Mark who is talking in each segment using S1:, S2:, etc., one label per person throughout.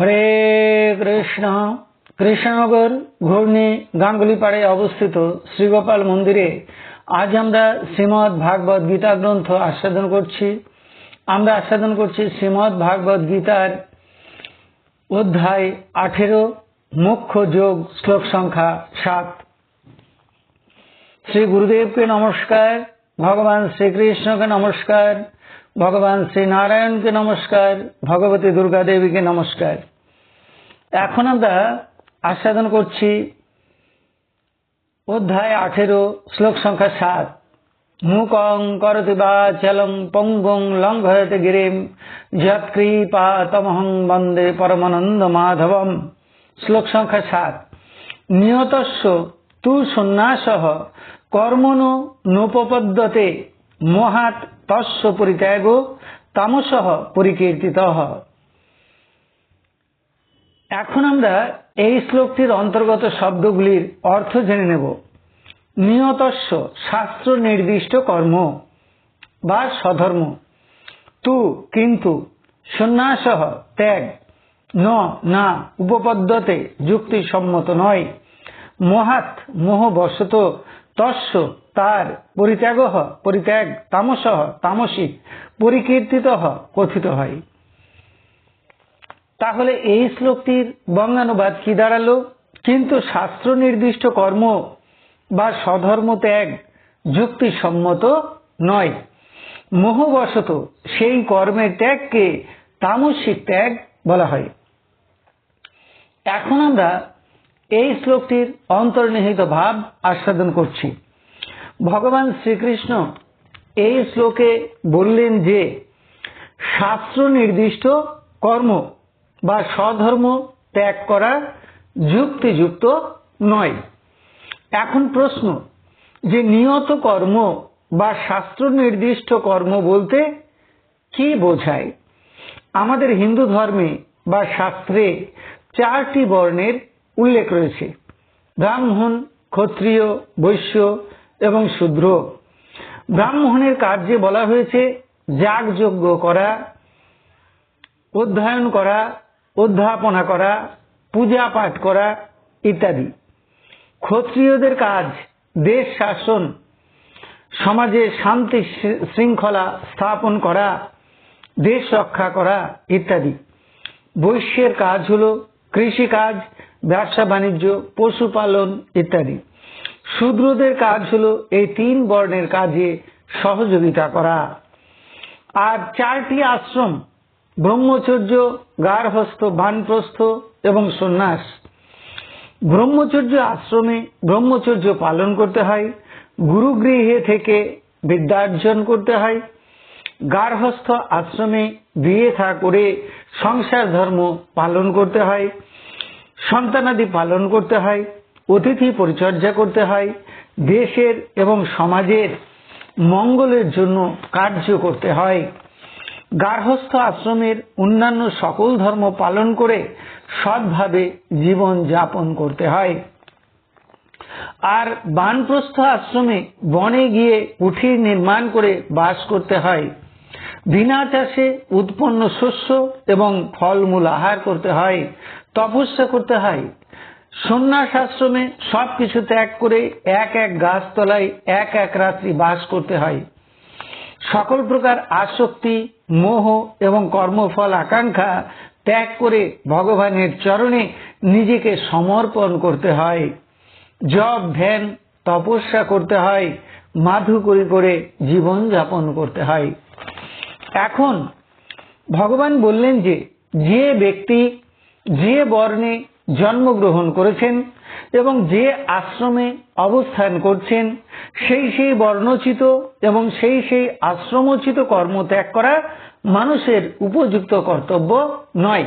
S1: হরে কৃষ্ণ। কৃষ্ণনগর ঘূর্ণি গাঙ্গুলি পাড়ে অবস্থিত শ্রীগোপাল মন্দিরে আজ আমরা শ্রীমৎ ভাগবত গীতা গ্রন্থ আস্বাদন করছি। আমরা আস্বাদন করছি শ্রীমৎ ভাগবত গীতার অধ্যায় আঠেরো, মুখ্য যোগ, শ্লোক সংখ্যা সাত। শ্রী গুরুদেবকে নমস্কার, ভগবান শ্রীকৃষ্ণকে নমস্কার। ভগবান শ্রী নারায়ণকে নমস্কার, ভগবতী দুর্গা দেবীকে নমস্কার। এখন আমরা আস্বাদন করছি অধ্যায় আঠেরো, শ্লোক সংখ্যা সাত। মুকং করতি বা চলং পঙ্গুং লঙ্ঘয়তে গিরিম যৎকৃপা তমহং বন্দে পরমানন্দ মাধবম। শ্লোক সংখ্যা সাত। নিয়তস্য তু সন্ন্যাসহ কর্মণো নোপপদ্যতে মহাত তস্য পরিত্যাগ তামসহ পরিকীর্তিত। এখন আমরা এই শ্লোকটির অন্তর্গত শব্দগুলির অর্থ জেনে নেব। নিয়তস্য, শাস্ত্র নির্দিষ্ট কর্ম বা স্বধর্ম। তু কিন্তু সন্ন্যাসহ ত্যাগ। ন না, উপপদ্যতে যুক্তিসম্মত নয়। মহাত মোহবশত তস্য তার পরিত্যাগ হ পরিত্যাগ তামসহ তামসিক পরিকীর্তিত কথিত হয়। তাহলে এই শ্লোকটির বঙ্গানুবাদ কি দাঁড়াল? কিন্তু শাস্ত্র নির্দিষ্ট কর্ম বা স্বধর্ম ত্যাগ যুক্তিসম্মত নয়। মোহবশত সেই কর্মের ত্যাগকে তামসিক ত্যাগ বলা হয়। এখন আমরা এই শ্লোকটির অন্তর্নিহিত ভাব আস্বাদন করছি। ভগবান শ্রীকৃষ্ণ এই শ্লোকে বললেন যে, শাস্ত্র নির্দিষ্ট কর্ম বা স্বধর্ম ত্যাগ করা যুক্তিযুক্ত নয়। এখন প্রশ্ন, যে নিয়ত কর্ম বা শাস্ত্র নির্দিষ্ট কর্ম বলতে কি বোঝায়? আমাদের হিন্দু ধর্মে বা শাস্ত্রে চারটি বর্ণের উল্লেখ রয়েছে। ব্রাহ্মণ, ক্ষত্রিয়, বৈশ্য এবং শূদ্র। ব্রাহ্মণের কার্যে বলা হয়েছে, যাগযজ্ঞ করা, অধ্যয়ন করা, অধ্যাপনা করা পূজা পাঠ করা ইত্যাদি। ক্ষত্রিয়দের কাজ, দেশ শাসন, সমাজে শান্তি শৃঙ্খলা স্থাপন করা, দেশ রক্ষা করা ইত্যাদি। বৈশ্যের কাজ হল কৃষিকাজ, ব্যবসা বাণিজ্য, পশুপালন ইত্যাদি। শূদ্রদের কাজ হল এই তিন বর্ণের কাজে সহযোগিতা করা। আর চারটি আশ্রম, ব্রহ্মচর্য, গার্হস্থ, বানপ্রস্থ এবং সন্ন্যাস। ব্রহ্মচর্য আশ্রমে ব্রহ্মচর্য পালন করতে হয়, গুরুগৃহে থেকে বিদ্যার্জন করতে হয়, গার্হস্থ আশ্রমে বিয়ে থা করে সংসার ধর্ম পালন করতে হয়, সন্তানাদি পালন করতে হয় অতিথি পরিচর্যা করতে হয়, দেশের এবং সমাজের মঙ্গলের জন্য কার্য করতে হয়। গার্হস্থ আশ্রমের অন্যান্য সকল ধর্ম পালন করে সৎভাবে জীবন যাপন করতে হয়। আর বানপ্রস্থ আশ্রমে বনে গিয়ে কুঠির নির্মাণ করে বাস করতে হয়। বিনা চাষে উৎপন্ন শস্য এবং ফলমূল আহার করতে হয়, তপস্যা করতে হয়। সন্ন্যাস আশ্রমে সবকিছু ত্যাগ করে এক এক গাছতলায় এক এক রাত্রি বাস করতে হয়। সকল প্রকার আসক্তি, মোহ এবং কর্মফল আকাঙ্ক্ষা ত্যাগ করে ভগবানের চরণে নিজেকে সমর্পণ করতে হয়। জব ধ্যান, তপস্যা করতে হয় মাধু করে করে জীবন যাপন করতে হয়। এখন ভগবান বললেন যে যে ব্যক্তি, যে বর্ণে জন্মগ্রহণ করেছেন এবং যে আশ্রমে অবস্থান করছেন, সেই সেই বর্ণচিত এবং সেই সেই আশ্রমোচিত কর্ম ত্যাগ করা মানুষের উপযুক্ত কর্তব্য নয়।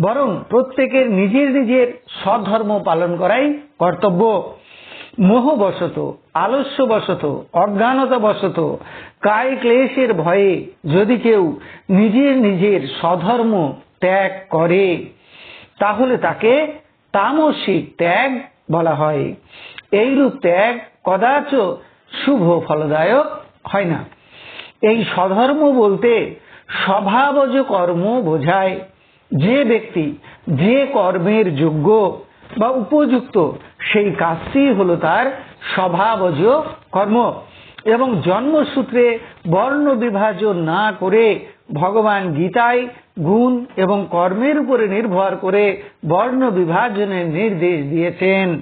S1: বরং প্রত্যেকের নিজের নিজের স্বধর্ম পালন করাই কর্তব্য। মোহবশত, আলস্যবশত, অজ্ঞানতাবশত, কায় ক্লেশের ভয়ে যদি কেউ নিজের নিজের স্বধর্ম ত্যাগ করে। তাহলে তাকে তামসিক ত্যাগ বলা হয়। এইরূপ ত্যাগ কদাচ শুভ ফলদায়ক হয় না। এই স্বধর্ম বলতে স্বভাবজ কর্ম বোঝায়। যে ব্যক্তি যে কর্মের যোগ্য বা উপযুক্ত, সেই কাজটি হলো তার স্বভাবজ কর্ম। এবং জন্মসূত্রে বর্ণ বিভাজন না করে ভগবান গীতায় গুণ এবং কর্মের উপরে নির্ভর করে বর্ণ বিভাজনের নির্দেশ দিয়েছেন।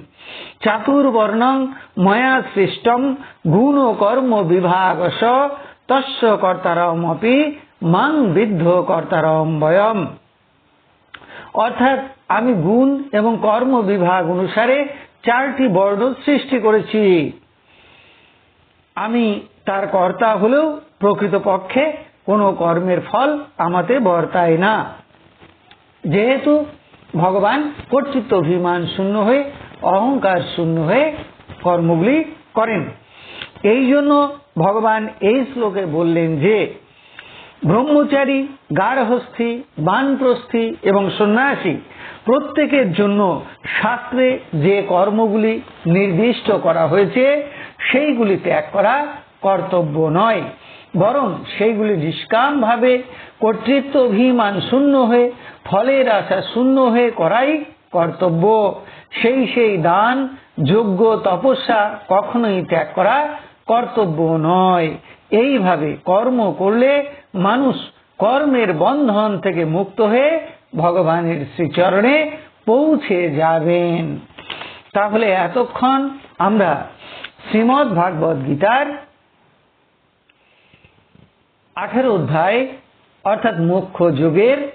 S1: চাতুর্বর্ণং ময়া সৃষ্টম গুণ ও কর্ম বিভাগস তস্য কর্তারম অপি মাং বিদ্ধ কর্তারম বয়ম। অর্থাৎ আমি গুণ এবং কর্ম বিভাগ অনুসারে চারটি বর্ণ সৃষ্টি করেছি। আমি তার কর্তা হলেও প্রকৃতপক্ষে কোনো কর্মের ফল আমাতে বর্তায় না। যেহেতু ভগবান কর্তৃত্ব অভিমান শূন্য হয়ে, অহংকার শূন্য হয়ে কর্মগুলি করেন। এই জন্য ভগবান এই শ্লোকে বললেন যে, ব্রহ্মচারী, গার্হস্থী, বানপ্রস্থী এবং সন্ন্যাসী প্রত্যেকের জন্য শাস্ত্রে যে কর্মগুলি নির্দিষ্ট করা হয়েছে, সেইগুলি ত্যাগ করা কর্তব্য নয়। বরং সেইগুলি নিষ্কাম ভাবে কর্তৃত্ব অভিমান শূন্য হয়ে, ফলের আশা শূন্য হয়ে করাই কর্তব্য। সেই সেই দান যোগ্য তপস্যা কখনোই ত্যাগ করা কর্তব্য নয়। এইভাবে কর্ম করলে মানুষ কর্মের বন্ধন থেকে মুক্ত হয়ে ভগবানের শ্রীচরণে পৌঁছে যাবেন। তাহলে এতক্ষণ আমরা শ্রীমৎ ভাগবত গীতার আঠেরো অধ্যায়, অর্থাৎ মুখ্য যোগের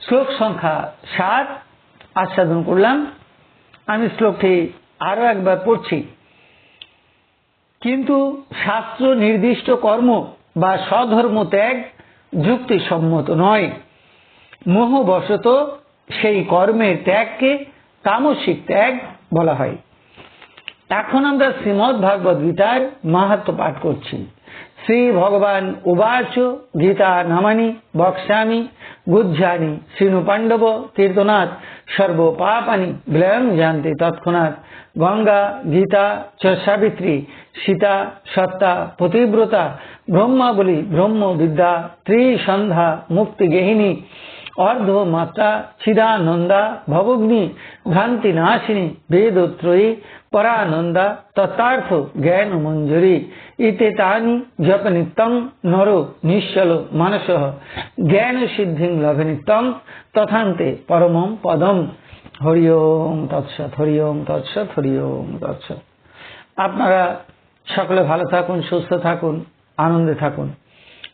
S1: শ্লোক সংখ্যা সাত আস্বাদন করলাম। আমি শ্লোকটি আরও একবার পড়ছি। কিন্তু শাস্ত্র নির্দিষ্ট কর্ম বা স্বধর্ম ত্যাগ যুক্তিসম্মত নয়। মোহবশত সেই কর্মের ত্যাগকে তামসিক ত্যাগ বলা হয়। এখন আমরা শ্রীমৎ ভাগবত গীতার মাহাত্ম পাঠ করছি। শ্রী ভগবান উবাচ গীতা নামানি বক্সামি গুজ্জানি, শ্রীনু পাণ্ডব কীর্তনাথ সর্ব পাপানি বিলয়ম জানতে তৎক্ষণাৎ। গঙ্গা, গীতা, চ সাবিত্রী, সীতা, সত্তা, পতিব্রতা, ব্রহ্মাবলী ব্রহ্ম বিদ্যা ত্রিসন্ধ্যা, মুক্তি গেহিনী অর্ধ মাত্রা, চিদানন্দা, ভবগ্নি ভ্রান্তি নাশিনী, বেদত্রয়ী, পরানন্দা তথার্থ জ্ঞান মঞ্জুরি, ইতে তানি জপ নিত্যং নর, নিশ্চল মানস জ্ঞান সিদ্ধিং লভে নিত্যং তথান্তে পরমম পদম। হরি ওম তৎসৎ হরি ওম তৎসৎ হরি ওম তৎসৎ। আপনারা সকলে ভালো থাকুন, সুস্থ থাকুন, আনন্দে থাকুন।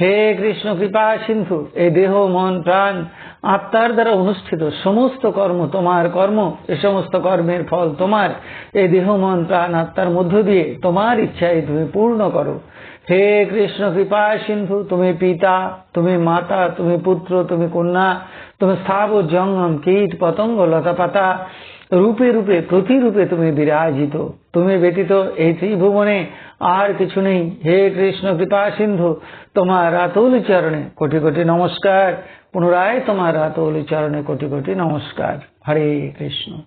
S1: হে কৃষ্ণ কৃপা সিন্ধু এই দেহ, মন, প্রাণ, আত্মার দ্বারা অনুষ্ঠিত সমস্ত কর্ম তোমার কর্ম, এ সমস্ত কর্মের ফল তোমার। এই দেহ, মন, প্রাণ, আত্মার মধ্য দিয়ে তোমার ইচ্ছায় তুমি পূর্ণ করো। হে কৃষ্ণ কৃপা সিন্ধু, তুমি পিতা, তুমি মাতা, তুমি পুত্র, তুমি কন্যা, তুমি স্থাবর জঙ্গম, কীট, পতঙ্গ লতা পাতা রূপে রূপে প্রতিরূপে তুমি বিরাজিত। তুমি ব্যতীত এই ত্রিভুবনে আর কিছু নেই। হে কৃষ্ণ কৃপা সিন্ধু, তোমার রাতুল চরণে কোটি কোটি নমস্কার। পুনরায় তোমার রাতুল চরণে কোটি কোটি নমস্কার। হরে কৃষ্ণ।